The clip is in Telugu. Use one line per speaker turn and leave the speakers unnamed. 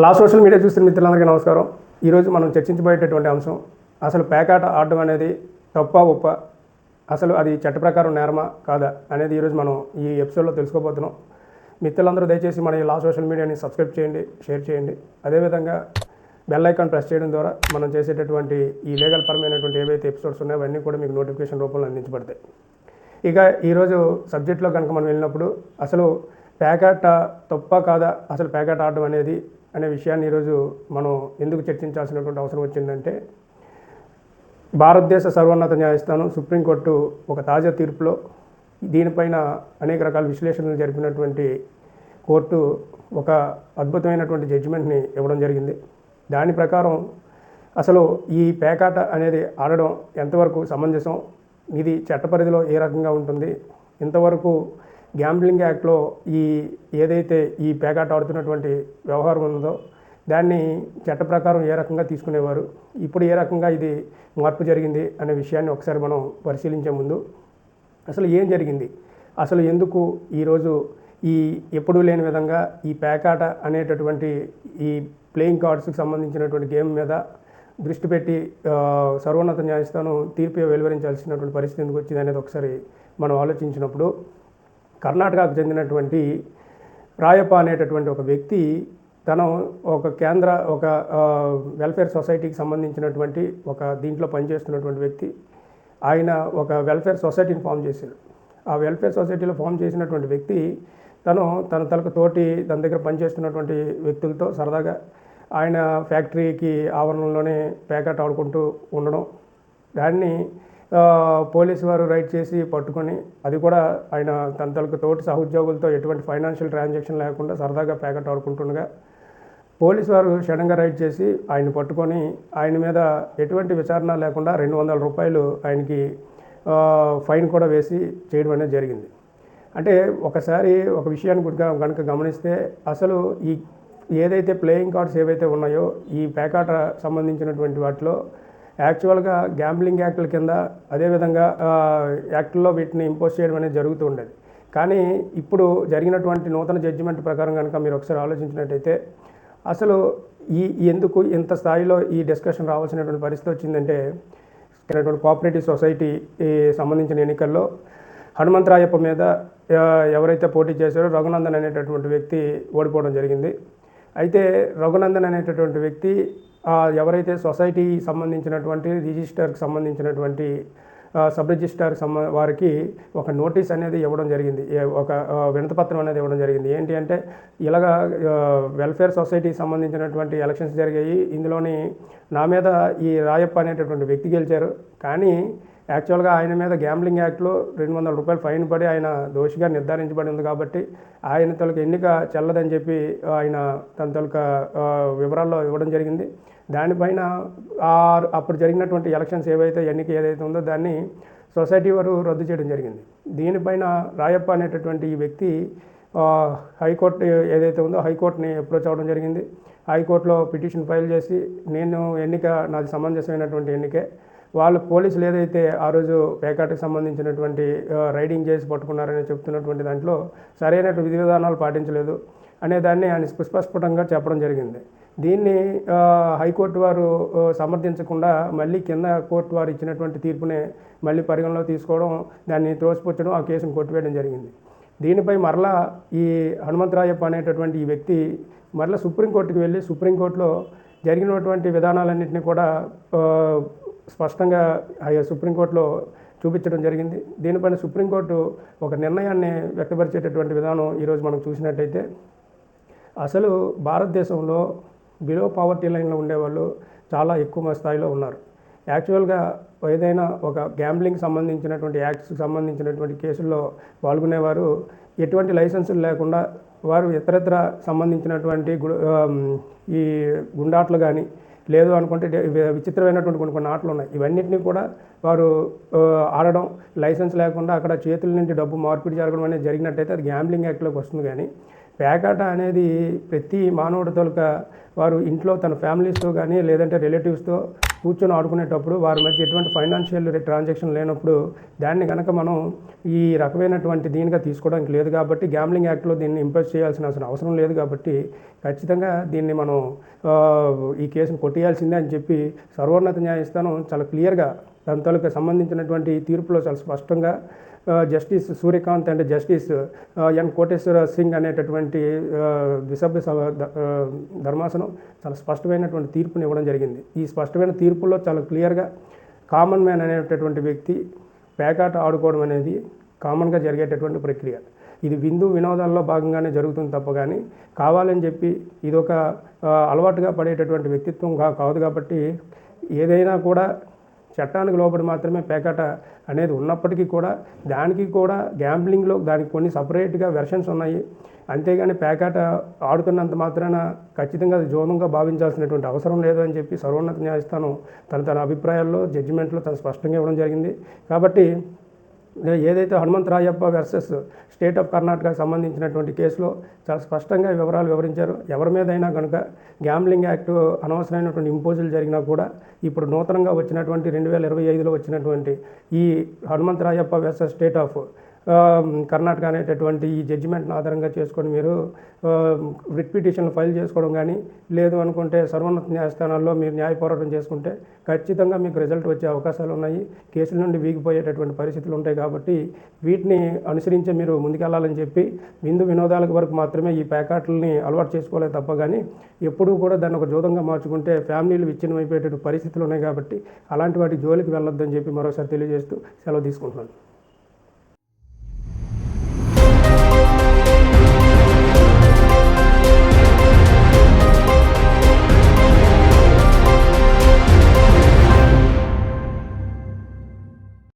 క్లాస్ సోషల్ మీడియా చూస్తున్న మిత్రులందరికీ నమస్కారం. ఈరోజు మనం చర్చించబోయేటటువంటి అంశం అసలు పేకాట ఆడడం అనేది తప్ప ఉప్ప అసలు అది చట్ట ప్రకారం నేరమా కాదా అనేది ఈరోజు మనం ఈ ఎపిసోడ్లో తెలుసుకోబోతున్నాం. మిత్రులందరూ దయచేసి మన ఈ లా సోషల్ మీడియాని సబ్స్క్రైబ్ చేయండి షేర్ చేయండి. అదేవిధంగా బెల్ ఐకాన్ ప్రెస్ చేయడం ద్వారా మనం చేసేటటువంటి ఈ లీగల్ పరమైనటువంటి ఏవైతే ఎపిసోడ్స్ ఉన్నాయో అవన్నీ కూడా మీకు నోటిఫికేషన్ రూపంలో అందించబడతాయి. ఇక ఈరోజు సబ్జెక్ట్లో కనుక మనం వెళ్ళినప్పుడు అసలు పేకాట తప్ప కాదా? అసలు పేకాట ఆడడం అనేది అనే విషయాన్ని ఈరోజు మనం ఎందుకు చర్చించాల్సినటువంటి అవసరం వచ్చిందంటే భారతదేశ సర్వోన్నత న్యాయస్థానం సుప్రీంకోర్టు ఒక తాజా తీర్పులో దీనిపైన అనేక రకాల విశ్లేషణలు జరిపినటువంటి కోర్టు ఒక అద్భుతమైనటువంటి జడ్జిమెంట్ని ఇవ్వడం జరిగింది. దాని ప్రకారం అసలు ఈ పేకాట అనేది ఆడడం ఎంతవరకు సమంజసం? ఇది చట్ట పరిధిలో ఏ రకంగా ఉంటుంది? ఇంతవరకు గ్యాంబ్లింగ్ యాక్ట్లో ఈ ఏదైతే ఈ పేకాట ఆడుతున్నటువంటి వ్యవహారం ఉందో దాన్ని చట్ట ప్రకారం ఏ రకంగా తీసుకునేవారు ఇప్పుడు ఏ రకంగా ఇది మార్పు జరిగింది అనే విషయాన్ని ఒకసారి మనం పరిశీలించే ముందు అసలు ఏం జరిగింది? అసలు ఎందుకు ఈరోజు ఈ ఎప్పుడూ లేని విధంగా ఈ పేకాట అనేటటువంటి ఈ ప్లేయింగ్ కార్డ్స్కి సంబంధించినటువంటి గేమ్ మీద దృష్టి పెట్టి సర్వోన్నత న్యాయస్థానం తీర్పు వెలువరించాల్సినటువంటి పరిస్థితి ఎందుకు వచ్చింది అనేది ఒకసారి మనం ఆలోచించినప్పుడు కర్ణాటకకు చెందినటువంటి రాయప్ప అనేటటువంటి ఒక వ్యక్తి తను ఒక కేంద్ర ఒక వెల్ఫేర్ సొసైటీకి సంబంధించినటువంటి ఒక దీంట్లో పనిచేస్తున్నటువంటి వ్యక్తి. ఆయన ఒక వెల్ఫేర్ సొసైటీని ఫామ్ చేశాడు. ఆ వెల్ఫేర్ సొసైటీలో ఫామ్ చేసినటువంటి వ్యక్తి తను తన తలకు తోటి తన దగ్గర పనిచేస్తున్నటువంటి వ్యక్తులతో సరదాగా ఆయన ఫ్యాక్టరీకి ఆవరణలోనే ప్యాకెట్ ఆడుకుంటూ ఉండడం. దాన్ని పోలీసు వారు రైడ్ చేసి పట్టుకొని అది కూడా ఆయన తన తలకు తోటి సహోద్యోగులతో ఎటువంటి ఫైనాన్షియల్ ట్రాన్సాక్షన్ లేకుండా సరదాగా ప్యాకెట్ ఆడుకుంటుండగా పోలీసు వారు క్షణంగా రైడ్ చేసి ఆయన పట్టుకొని ఆయన మీద ఎటువంటి విచారణ లేకుండా రెండు వందల రూపాయలు ఆయనకి ఫైన్ కూడా వేసి చేయడం అనేది జరిగింది. అంటే ఒకసారి ఒక విషయాన్ని గురిగా కనుక గమనిస్తే అసలు ఈ ఏదైతే ప్లేయింగ్ కార్డ్స్ ఏవైతే ఉన్నాయో ఈ పేకాట సంబంధించినటువంటి వాటిలో యాక్చువల్గా గ్యాంబ్లింగ్ యాక్ట్ల కింద అదేవిధంగా యాక్ట్లో వీటిని ఇంపోజ్ చేయడం అనేది జరుగుతూ ఉండేది. కానీ ఇప్పుడు జరిగినటువంటి నూతన జడ్జిమెంట్ ప్రకారం కనుక మీరు ఒకసారి ఆలోచించినట్టయితే అసలు ఈ ఎందుకు ఇంత స్థాయిలో ఈ డిస్కషన్ రావాల్సినటువంటి పరిస్థితి వచ్చిందంటే కోఆపరేటివ్ సొసైటీ ఈ సంబంధించిన ఎన్నికల్లో హనుమంతరాయప్ప మీద ఎవరైతే పోటీ చేశారో రఘునందన్ అనేటటువంటి వ్యక్తి ఓడిపోవడం జరిగింది. అయితే రఘునందన్ అనేటటువంటి వ్యక్తి ఎవరైతే సొసైటీ సంబంధించినటువంటి రిజిస్టర్కి సంబంధించినటువంటి సబ్ రిజిస్టార్ సంబ వారికి ఒక నోటీస్ అనేది ఇవ్వడం జరిగింది. ఒక వినతపత్రం అనేది ఇవ్వడం జరిగింది. ఏంటి అంటే ఇలాగా వెల్ఫేర్ సొసైటీకి సంబంధించినటువంటి ఎలక్షన్స్ జరిగాయి. ఇందులోని నా మీద ఈ రాయప్ప అనేటటువంటి వ్యక్తి గెలిచారు. కానీ యాక్చువల్గా ఆయన మీద గ్యాంబ్లింగ్ యాక్ట్లో రెండు వందల రూపాయలు ఫైన్ పడి ఆయన దోషిగా నిర్ధారించబడి ఉంది కాబట్టి ఆయన తొలక ఎన్నిక చెల్లదని చెప్పి ఆయన తన తొలక వివరాల్లో ఇవ్వడం జరిగింది. దానిపైన అప్పుడు జరిగినటువంటి ఎలక్షన్స్ ఏవైతే ఎన్నిక ఏదైతే ఉందో దాన్ని సొసైటీ వారు రద్దు చేయడం జరిగింది. దీనిపైన రాయప్ప అనేటటువంటి ఈ వ్యక్తి హైకోర్టు ఏదైతే ఉందో హైకోర్టుని అప్రోచ్ అవ్వడం జరిగింది. హైకోర్టులో పిటిషన్ ఫైల్ చేసి నేను ఎన్నిక నాది సమంజసమైనటువంటి ఎన్నికే. వాళ్ళు పోలీసులు ఏదైతే ఆ రోజు పేకాటకు సంబంధించినటువంటి రైడింగ్ చేసి పట్టుకున్నారని చెప్తున్నటువంటి దాంట్లో సరైనటువంటి విధి విధానాలు పాటించలేదు అనే దాన్ని ఆయన సుస్పష్టంగా చెప్పడం జరిగింది. దీన్ని హైకోర్టు వారు సమర్థించకుండా మళ్ళీ కింద కోర్టు వారు ఇచ్చినటువంటి తీర్పునే మళ్ళీ పరిగణలో తీసుకోవడం దాన్ని త్రోసిపుచ్చడం ఆ కేసును కొట్టివేయడం జరిగింది. దీనిపై మరలా ఈ హనుమంతరాయప్ప అనేటటువంటి ఈ వ్యక్తి మరలా సుప్రీంకోర్టుకి వెళ్ళి సుప్రీంకోర్టులో జరిగినటువంటి విధానాలన్నింటినీ కూడా స్పష్టంగా ఆ సుప్రీంకోర్టులో చూపించడం జరిగింది. దీనిపైన సుప్రీంకోర్టు ఒక నిర్ణయాన్ని వ్యక్తపరిచేటటువంటి విధానం ఈరోజు మనం చూసినట్టయితే అసలు భారతదేశంలో బిలో పావర్టీ లైన్లో ఉండేవాళ్ళు చాలా ఎక్కువ స్థాయిలో ఉన్నారు. యాక్చువల్గా ఏదైనా ఒక గ్యాంబ్లింగ్ సంబంధించినటువంటి యాక్ట్స్కి సంబంధించినటువంటి కేసుల్లో పాల్గొనేవారు ఎటువంటి లైసెన్సులు లేకుండా వారు ఇతరత్ర సంబంధించినటువంటి గు ఈ గుండాట్లు కానీ లేదు అనుకుంటే విచిత్రమైనటువంటి కొన్ని కొన్ని ఆటలు ఉన్నాయి. ఇవన్నింటినీ కూడా వారు ఆడడం లైసెన్స్ లేకుండా అక్కడ చేతుల నుండి డబ్బు మార్పిడి జరగడం అనేది జరిగినట్టయితే అది గ్యాంబ్లింగ్ యాక్ట్లోకి వస్తుంది కానీ పేకాట అనేది ప్రతి మానవుడి తొలక వారు ఇంట్లో తన ఫ్యామిలీస్తో కానీ లేదంటే రిలేటివ్స్తో కూర్చొని ఆడుకునేటప్పుడు వారి మధ్య ఎటువంటి ఫైనాన్షియల్ ట్రాన్సాక్షన్ లేనప్పుడు దాన్ని కనుక మనం ఈ రకమైనటువంటి దీనిగా తీసుకోవడానికి లేదు కాబట్టి గ్యాంబ్లింగ్ యాక్ట్లో దీన్ని ఇంపోజ్ చేయాల్సిన అసలు అవసరం లేదు కాబట్టి ఖచ్చితంగా దీన్ని మనం ఈ కేసును కొట్టేయాల్సిందే అని చెప్పి సర్వోన్నత న్యాయస్థానం చాలా క్లియర్గా దాని తాలూకు సంబంధించినటువంటి తీర్పులో చాలా స్పష్టంగా justice Suryakant and justice N Koteswara Singh అనేటటువంటి ద్విసభ్య ధర్మాసనం చాలా స్పష్టమైనటువంటి తీర్పుని ఇవ్వడం జరిగింది. ఈ స్పష్టమైన తీర్పులో చాలా క్లియర్గా కామన్ మ్యాన్ అనేటటువంటి వ్యక్తి పేకాట ఆడుకోవడం అనేది కామన్గా జరిగేటటువంటి ప్రక్రియ. ఇది విందు వినోదాల్లో భాగంగానే జరుగుతుంది తప్ప కానీ కావాలని చెప్పి ఇదొక ఒక అలవాటుగా పడేటటువంటి వ్యక్తిత్వం కాదు కాబట్టి ఏదైనా కూడా చట్టానికి లోబడి మాత్రమే పేకాట అనేది ఉన్నప్పటికీ కూడా దానికి కూడా గ్యాంబ్లింగ్లో దానికి కొన్ని సపరేట్గా వెర్షన్స్ ఉన్నాయి. అంతేగాని పేకాట ఆడుతున్నంత మాత్రాన ఖచ్చితంగా అది జోదంగా భావించాల్సినటువంటి అవసరం లేదు అని చెప్పి సర్వోన్నత న్యాయస్థానం తన తన అభిప్రాయాల్లో జడ్జిమెంట్లో తను స్పష్టంగా ఇవ్వడం జరిగింది. కాబట్టి ఏదైతే హనుమంతరాయప్ప వర్సెస్ స్టేట్ ఆఫ్ కర్ణాటకకు సంబంధించినటువంటి కేసులో చాలా స్పష్టంగా వివరాలు వివరించారు. ఎవరి మీదైనా కనుక గ్యాంబ్లింగ్ యాక్ట్ అనవసరమైనటువంటి ఇంపోజులు జరిగినా కూడా ఇప్పుడు నూతనంగా వచ్చినటువంటి రెండు వేల ఇరవై ఐదులో వచ్చినటువంటి ఈ Hanumantharayappa versus state of Karnataka అనేటటువంటి ఈ జడ్జిమెంట్ని ఆధారంగా చేసుకొని మీరు రిట్ పిటిషన్లు ఫైల్ చేసుకోవడం కానీ లేదు అనుకుంటే సర్వోన్నత న్యాయస్థానాల్లో మీరు న్యాయ పోరాటం చేసుకుంటే ఖచ్చితంగా మీకు రిజల్ట్ వచ్చే అవకాశాలు ఉన్నాయి. కేసుల నుండి వీగిపోయేటటువంటి పరిస్థితులు ఉంటాయి కాబట్టి వీటిని అనుసరించే మీరు ముందుకెళ్ళాలని చెప్పి విందు వినోదాలకు వరకు మాత్రమే ఈ ప్యాకాట్లని అలవాటు చేసుకోలేదు తప్ప కానీ ఎప్పుడూ కూడా దాన్ని ఒక జూదంగా మార్చుకుంటే ఫ్యామిలీలు విచ్ఛిన్నమైపోయేటటువంటి పరిస్థితులు ఉన్నాయి కాబట్టి అలాంటి వాటి జోలికి వెళ్ళొద్దని చెప్పి మరోసారి తెలియజేస్తూ సెలవు తీసుకుంటున్నాను.